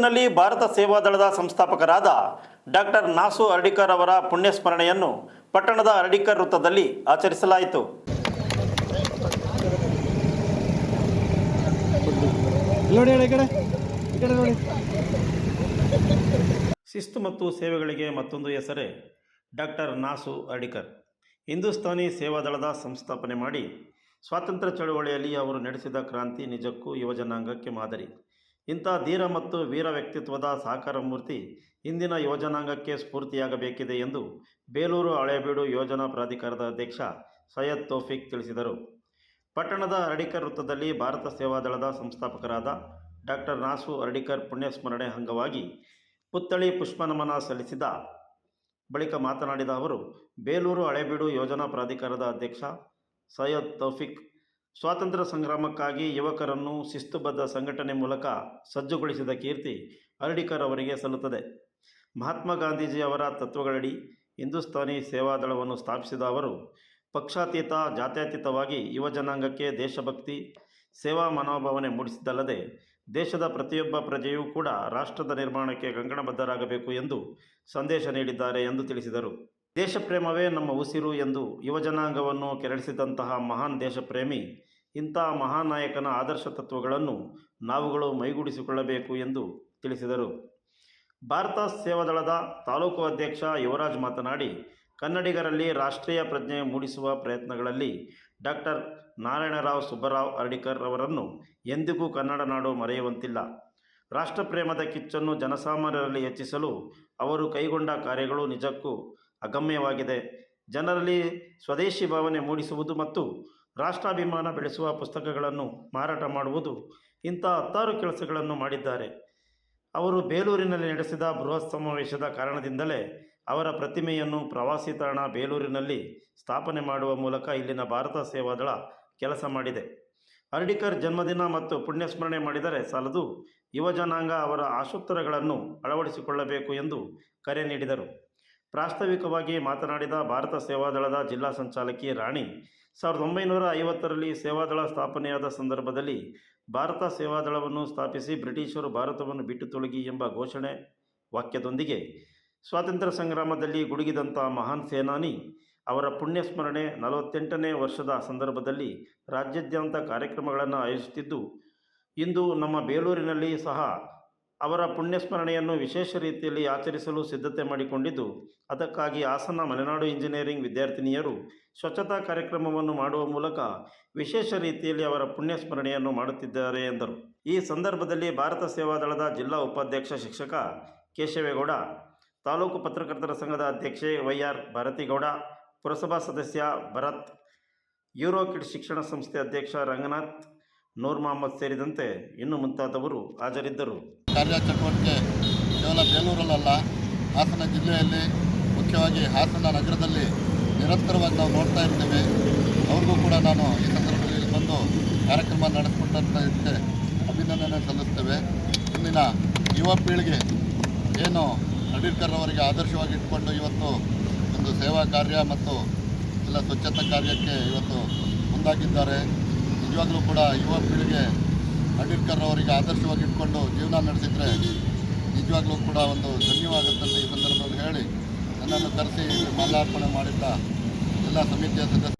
ಬೇಲೂರಿನಲ್ಲಿ ಭಾರತ ಸೇವಾದಳದ ಸಂಸ್ಥಾಪಕರಾದ ಡಾಕ್ಟರ್ ನಾಸು ಅರ್ಡಿಕರ್ ಅವರ ಪುಣ್ಯಸ್ಮರಣೆಯನ್ನು ಪಟ್ಟಣದ ಅರ್ಡಿಕರ್ ವೃತ್ತದಲ್ಲಿ ಆಚರಿಸಲಾಯಿತು. ಶಿಸ್ತು ಮತ್ತು ಸೇವೆಗಳಿಗೆ ಮತ್ತೊಂದು ಹೆಸರೇ ಡಾಕ್ಟರ್ ನಾಸು ಅರ್ಡಿಕರ್. ಹಿಂದೂಸ್ತಾನಿ ಸೇವಾದಳದ ಸಂಸ್ಥಾಪನೆ ಮಾಡಿ ಸ್ವಾತಂತ್ರ್ಯ ಚಳವಳಿಯಲ್ಲಿ ಅವರು ನಡೆಸಿದ ಕ್ರಾಂತಿ ನಿಜಕ್ಕೂ ಯುವಜನಾಂಗಕ್ಕೆ ಮಾದರಿ. ಇಂಥ ಧೀರ ಮತ್ತು ವೀರ ವ್ಯಕ್ತಿತ್ವದ ಸಾಕಾರ ಮೂರ್ತಿ ಇಂದಿನ ಯೋಜನಾಂಗಕ್ಕೆ ಸ್ಫೂರ್ತಿಯಾಗಬೇಕಿದೆ ಎಂದು ಬೇಲೂರು ಹಳೇಬೀಡು ಯೋಜನಾ ಪ್ರಾಧಿಕಾರದ ಅಧ್ಯಕ್ಷ ಸೈಯದ್ ತೌಫಿಕ್ ತಿಳಿಸಿದರು. ಪಟ್ಟಣದ ಅರಡಿಕರ್ ವೃತ್ತದಲ್ಲಿ ಭಾರತ ಸೇವಾದಳದ ಸಂಸ್ಥಾಪಕರಾದ ಡಾಕ್ಟರ್ ನಾಸು ಅರಡಿಕರ್ ಪುಣ್ಯಸ್ಮರಣೆ ಅಂಗವಾಗಿ ಪುತ್ಥಳಿ ಪುಷ್ಪನಮನ ಸಲ್ಲಿಸಿದ ಬಳಿಕ ಮಾತನಾಡಿದ ಅವರು, ಬೇಲೂರು ಹಳೇಬೀಡು ಯೋಜನಾ ಪ್ರಾಧಿಕಾರದ ಅಧ್ಯಕ್ಷ ಸೈಯದ್ ತೌಫಿಕ್ ಸ್ವಾತಂತ್ರ್ಯ ಸಂಗ್ರಾಮಕ್ಕಾಗಿ ಯುವಕರನ್ನು ಶಿಸ್ತುಬದ್ಧ ಸಂಘಟನೆ ಮೂಲಕ ಸಜ್ಜುಗೊಳಿಸಿದ ಕೀರ್ತಿ ಅರಡಿಕರ್ ಅವರಿಗೆ ಸಲ್ಲುತ್ತದೆ. ಮಹಾತ್ಮ ಗಾಂಧೀಜಿ ಅವರ ತತ್ವಗಳಡಿ ಹಿಂದೂಸ್ತಾನಿ ಸೇವಾದಳವನ್ನು ಸ್ಥಾಪಿಸಿದ ಅವರು, ಪಕ್ಷಾತೀತ, ಜಾತ್ಯತೀತವಾಗಿ ಯುವಜನಾಂಗಕ್ಕೆ ದೇಶಭಕ್ತಿ, ಸೇವಾ ಮನೋಭಾವನೆ ಮೂಡಿಸಿದ್ದಲ್ಲದೆ ದೇಶದ ಪ್ರತಿಯೊಬ್ಬ ಪ್ರಜೆಯೂ ಕೂಡ ರಾಷ್ಟ್ರದ ನಿರ್ಮಾಣಕ್ಕೆ ಕಂಕಣಬದ್ಧರಾಗಬೇಕು ಎಂದು ಸಂದೇಶ ನೀಡಿದ್ದಾರೆ ಎಂದು ತಿಳಿಸಿದರು. ದೇಶಪ್ರೇಮವೇ ನಮ್ಮ ಉಸಿರು ಎಂದು ಯುವಜನಾಂಗವನ್ನು ಕೆರಳಿಸಿದಂತಹ ಮಹಾನ್ ದೇಶಪ್ರೇಮಿ, ಇಂಥ ಮಹಾನಾಯಕನ ಆದರ್ಶ ತತ್ವಗಳನ್ನು ನಾವುಗಳು ಮೈಗೂಡಿಸಿಕೊಳ್ಳಬೇಕು ಎಂದು ತಿಳಿಸಿದರು. ಭಾರತ ಸೇವಾದಳದ ತಾಲೂಕು ಅಧ್ಯಕ್ಷ ಯುವರಾಜ್ ಮಾತನಾಡಿ, ಕನ್ನಡಿಗರಲ್ಲಿ ರಾಷ್ಟ್ರೀಯ ಪ್ರಜ್ಞೆ ಮೂಡಿಸುವ ಪ್ರಯತ್ನಗಳಲ್ಲಿ ಡಾಕ್ಟರ್ ನಾರಾಯಣರಾವ್ ಸುಬ್ಬರಾವ್ ಅರ್ಡಿಕರ್ ಅವರನ್ನು ಎಂದಿಗೂ ಕನ್ನಡ ನಾಡು ಮರೆಯುವಂತಿಲ್ಲ. ರಾಷ್ಟ್ರಪ್ರೇಮದ ಕಿಚ್ಚನ್ನು ಜನಸಾಮಾನ್ಯರಲ್ಲಿ ಹೆಚ್ಚಿಸಲು ಅವರು ಕೈಗೊಂಡ ಕಾರ್ಯಗಳು ನಿಜಕ್ಕೂ ಅಗಮ್ಯವಾಗಿದೆ. ಜನರಲ್ಲಿ ಸ್ವದೇಶಿ ಭಾವನೆ ಮೂಡಿಸುವುದು ಮತ್ತು ರಾಷ್ಟ್ರಾಭಿಮಾನ ಬೆಳೆಸುವ ಪುಸ್ತಕಗಳನ್ನು ಮಾರಾಟ ಮಾಡುವುದು ಇಂಥ ಹತ್ತಾರು ಕೆಲಸಗಳನ್ನು ಮಾಡಿದ್ದಾರೆ. ಅವರು ಬೇಲೂರಿನಲ್ಲಿ ನಡೆಸಿದ ಬೃಹತ್ ಸಮಾವೇಶದ ಕಾರಣದಿಂದಲೇ ಅವರ ಪ್ರತಿಮೆಯನ್ನು ಪ್ರವಾಸಿ ತಾಣ ಬೇಲೂರಿನಲ್ಲಿ ಸ್ಥಾಪನೆ ಮಾಡುವ ಮೂಲಕ ಇಲ್ಲಿನ ಭಾರತ ಸೇವಾದಳ ಕೆಲಸ ಮಾಡಿದೆ. ಅರ್ಡಿಕರ್ ಜನ್ಮದಿನ ಮತ್ತು ಪುಣ್ಯಸ್ಮರಣೆ ಮಾಡಿದರೆ ಸಾಲದು ಯುವಜನಾಂಗ ಅವರ ಆಶೋತ್ತರಗಳನ್ನು ಅಳವಡಿಸಿಕೊಳ್ಳಬೇಕು ಎಂದು ಕರೆ ನೀಡಿದರು. ಪ್ರಾಸ್ತಾವಿಕವಾಗಿ ಮಾತನಾಡಿದ ಭಾರತ ಸೇವಾದಳದ ಜಿಲ್ಲಾ ಸಂಚಾಲಕಿ ರಾಣಿ. ಸಾವಿರದ ಒಂಬೈನೂರ ಐವತ್ತರಲ್ಲಿ ಸೇವಾದಳ ಸ್ಥಾಪನೆಯಾದ ಸಂದರ್ಭದಲ್ಲಿ ಭಾರತ ಸೇವಾದಳವನ್ನು ಸ್ಥಾಪಿಸಿ ಬ್ರಿಟಿಷರು ಭಾರತವನ್ನು ಬಿಟ್ಟು ತೊಲಗಿ ಎಂಬ ಘೋಷಣೆ ವಾಕ್ಯದೊಂದಿಗೆ ಸ್ವಾತಂತ್ರ್ಯ ಸಂಗ್ರಾಮದಲ್ಲಿ ಗುಡುಗಿದಂಥ ಮಹಾನ್ ಸೇನಾನಿ ಅವರ ಪುಣ್ಯಸ್ಮರಣೆ ನಲವತ್ತೆಂಟನೇ ವರ್ಷದ ಸಂದರ್ಭದಲ್ಲಿ ರಾಜ್ಯಾದ್ಯಂತ ಕಾರ್ಯಕ್ರಮಗಳನ್ನು ಆಯೋಜಿಸುತ್ತಿದ್ದು, ಇಂದು ನಮ್ಮ ಬೇಲೂರಿನಲ್ಲಿ ಸಹ ಅವರ ಪುಣ್ಯಸ್ಮರಣೆಯನ್ನು ವಿಶೇಷ ರೀತಿಯಲ್ಲಿ ಆಚರಿಸಲು ಸಿದ್ಧತೆ ಮಾಡಿಕೊಂಡಿದ್ದು, ಅದಕ್ಕಾಗಿ ಹಾಸನ ಮಲೆನಾಡು ಇಂಜಿನಿಯರಿಂಗ್ ವಿದ್ಯಾರ್ಥಿನಿಯರು ಸ್ವಚ್ಛತಾ ಕಾರ್ಯಕ್ರಮವನ್ನು ಮಾಡುವ ಮೂಲಕ ವಿಶೇಷ ರೀತಿಯಲ್ಲಿ ಅವರ ಪುಣ್ಯಸ್ಮರಣೆಯನ್ನು ಮಾಡುತ್ತಿದ್ದಾರೆ ಎಂದರು. ಈ ಸಂದರ್ಭದಲ್ಲಿ ಭಾರತ ಸೇವಾದಳದ ಜಿಲ್ಲಾ ಉಪಾಧ್ಯಕ್ಷ ಶಿಕ್ಷಕ ಕೇಶವೇಗೌಡ, ತಾಲೂಕು ಪತ್ರಕರ್ತರ ಸಂಘದ ಅಧ್ಯಕ್ಷೆ ವೈ ಆರ್ ಭಾರತಿಗೌಡ, ಪುರಸಭಾ ಸದಸ್ಯ ಭರತ್, ಯೂರೋಕಿಡ್ ಶಿಕ್ಷಣ ಸಂಸ್ಥೆ ಅಧ್ಯಕ್ಷ ರಂಗನಾಥ್, ನೂರ್ ಮೊಹಮ್ಮದ್ ಸೇರಿದಂತೆ ಇನ್ನು ಮುಂತಾದವರು ಹಾಜರಿದ್ದರು. ಕಾರ್ಯಚಟುವಟಿಕೆ ಕೇವಲ ಬೇಲೂರಲ್ಲ ಹಾಸನ ಜಿಲ್ಲೆಯಲ್ಲಿ ಮುಖ್ಯವಾಗಿ ಹಾಸನ ನಗರದಲ್ಲಿ ನಿರಂತರವಾಗಿ ನಾವು ನೋಡ್ತಾ ಇರ್ತೇವೆ. ಅವ್ರಿಗೂ ಕೂಡ ನಾನು ಈ ಸಂದರ್ಭದಲ್ಲಿ ಬಂದು ಕಾರ್ಯಕ್ರಮ ನಡೆಸ್ಕೊಟ್ಟಂತ ಇದಕ್ಕೆ ಅಭಿನಂದನೆ ಸಲ್ಲಿಸ್ತೇವೆ. ಇಂದಿನ ಯುವ ಪೀಳಿಗೆ ಏನು ಅಡೀರ್ಕರ್ ಅವರಿಗೆ ಆದರ್ಶವಾಗಿ ಇಟ್ಕೊಂಡು ಇವತ್ತು ಒಂದು ಸೇವಾ ಕಾರ್ಯ ಮತ್ತು ಎಲ್ಲ ಸ್ವಚ್ಛತಾ ಕಾರ್ಯಕ್ಕೆ ಇವತ್ತು ಮುಂದಾಗಿದ್ದಾರೆ. ನಿಜವಾಗಲೂ ಕೂಡ ಯುವ ಪೀಳಿಗೆ ಅಡೀರ್ಕರ್ ಅವರಿಗೆ ಆದರ್ಶವಾಗಿ ಇಟ್ಕೊಂಡು ಜೀವನ ನಡೆಸಿದರೆ ನಿಜವಾಗ್ಲೂ ಕೂಡ ಒಂದು ಧನ್ಯವಾಗುತ್ತಂತ ಈ ಸಂದರ್ಭದಲ್ಲಿ ಹೇಳಿ ನನ್ನನ್ನು ಕರೆಸಿ ಮಾಲಾರ್ಪಣೆ ಮಾಡಿದ್ದ ಎಲ್ಲ ಸಮಿತಿಯ ಸದಸ್ಯ